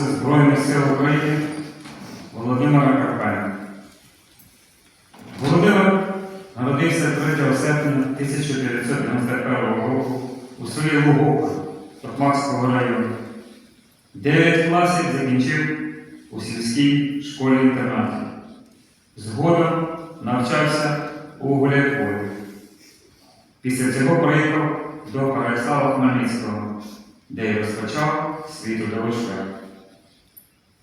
військовослужбовця Збройних сил України Володимира Карпенка. Володимир народився 3 серпня 1991 року у селі Луговка Токмакського району. Дев'ять класів закінчив у сільській школі-інтернаті. Згодом навчався у Гуляйполі. Після цього приїхав до Переяслава Хмельницького, де й розпочав свій трудовий шлях.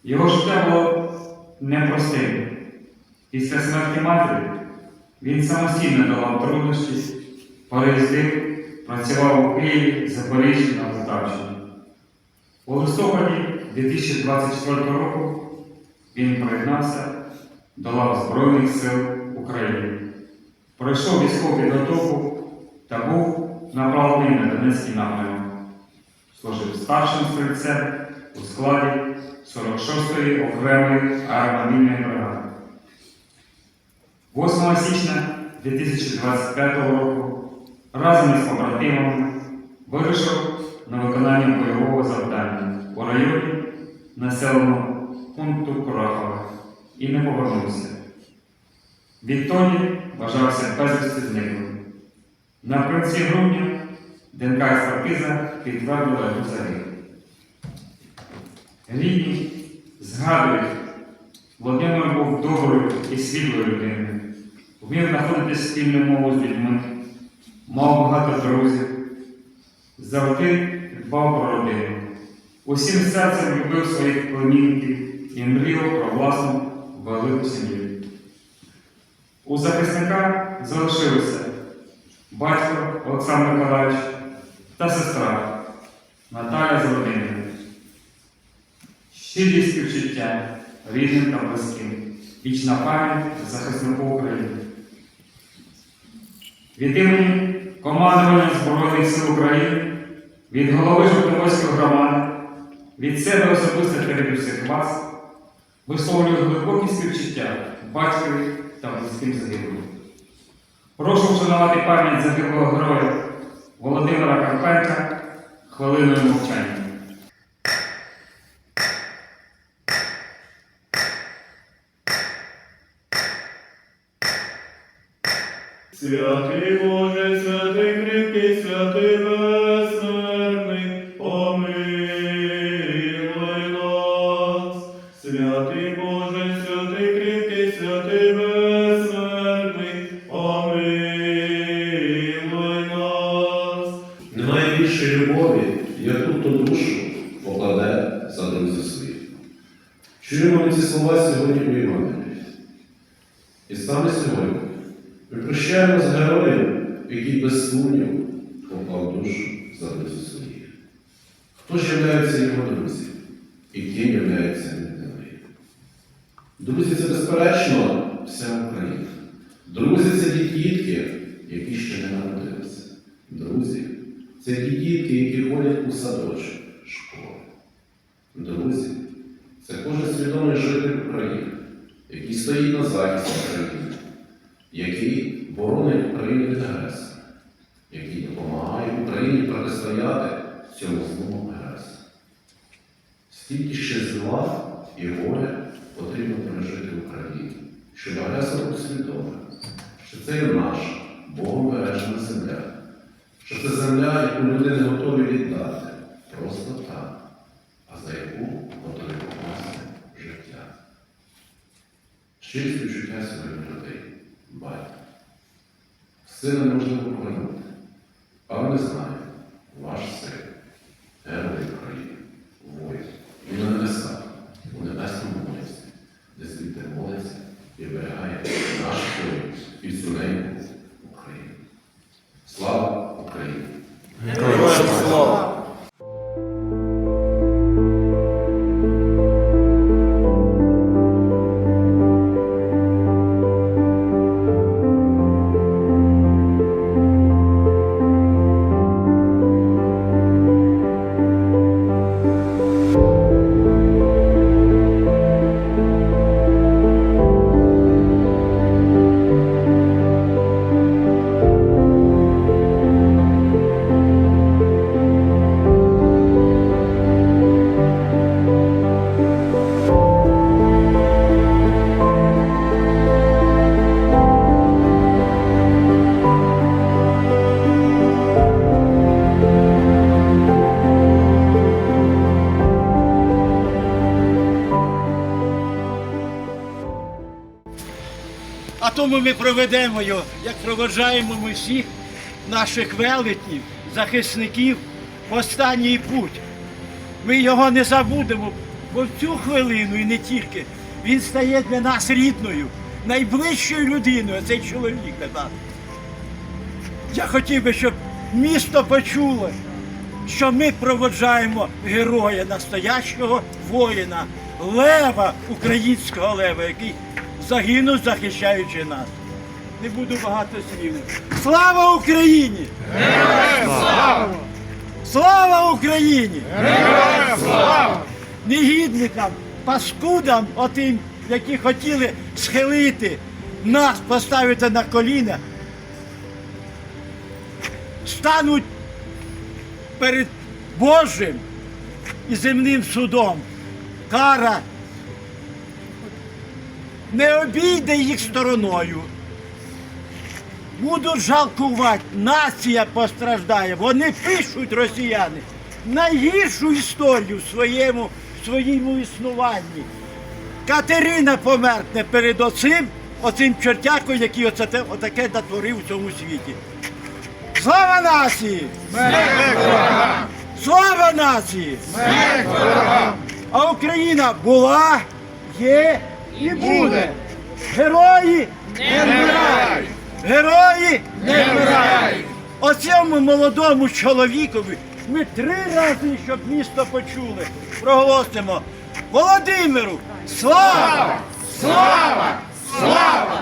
Його життя було непростим. Після смерті матері він самостійно давав труднощі, переїздив, працював у Києві, Запоріжжі на Полтавщині. У листопаді 2024 року він приєднався до лав Збройних сил України. Пройшов військову підготовку та був направлений на Донецький напрямок. Служив старшим стрільцем у складі 46-ї окремої аеромобільної бригади. 8 січня 2025 року разом із побратимами вирушив на виконання бойового завдання у районі населеного пункту Курахове і не повернувся. Відтоді вважався безвісти зниклим. Наприкінці грудня ДНК експертиза підтвердила його загибель. Рідні згадують, Володимир був доброю і світлою людиною, вмів знаходити спільну мову з людьми, мав багато друзів, завжди дбав про родину. Усім серцем любив своїх племінників і мріяв про власну велику сім'ю. У захисника залишилися батько Олександр Миколаївич та сестра Наталя Золотинина. Щирі співчуття рідним та близьким. Вічна пам'ять захиснику України. Від імені командування Збройних сил України, від голови Жовтоводської громади, від себе особисто перед усіх вас висловлюю глибокі співчуття батькові та близьким загиблим. Прошу вшанувати пам'ять загиблого героя Володимира Карпенка хвилиною мовчання. Святий Боже, святий кріпкий, святий безсмертний, помилуй нас. Святий Боже, святий кріпкий, святий безсмертний, помилуй нас. Немає більшої любові, яку хто душу покладе за друзів своїх. Чуємо ці слова сьогодні у Євангелії. І саме сьогодні ми прощаємо з героєм, який без сумніву поклав душу за друзів своїх. Хто ж являється його друзі? І ким являється він? Друзі, це безперечно вся Україна. Друзі це ті дітки, які ще не народилися. Друзі це ті дітки, які ходять у садочок, школи. Друзі, це кожен свідомий житель України, який стоїть на захисті України, який боронить Україну від який допомагає Україні протистояти цьому злому агресору. Стільки ще зла і горя потрібно пережити в Україні, щоб агресор усвідомив, що це є наша Богом земля, що це земля, яку люди не готові віддати просто так, а за яку готові покласти життя. Щирі співчуття сьогодні людей, батька. Сина можна повернути, але не знаю, ваш син, тому ми проведемо його, як проведжаємо ми всіх наших велетнів, захисників в останній путь. Ми його не забудемо, бо в цю хвилину і не тільки він стає для нас рідною, найближчою людиною, цей чоловік. Я хотів би, щоб місто почуло, що ми проводжаємо героя настоящого воїна, лева, українського лева, який загинув, захищаючи нас. Не буду багато слів. Слава Україні! слава! Слава Україні! слава! Негідникам, паскудам, отим, які хотіли схилити нас, поставити на коліна, стануть перед Божим і земним судом. Кара не обійде їх стороною. Будуть жалкувати, нація постраждає. Вони пишуть росіяни найгіршу історію в своєму, в своєму існуванні. Катерина померкне перед оцим, оцим чортякою, який оце, отаке натворив у цьому світі. Слава нації! Слава нації! А Україна була, є і буде. Герої не вмирають! Герої не вмирають! Оцьому молодому чоловікові ми три рази, щоб місто почули, проголосимо Володимиру! Слава! Слава! Слава!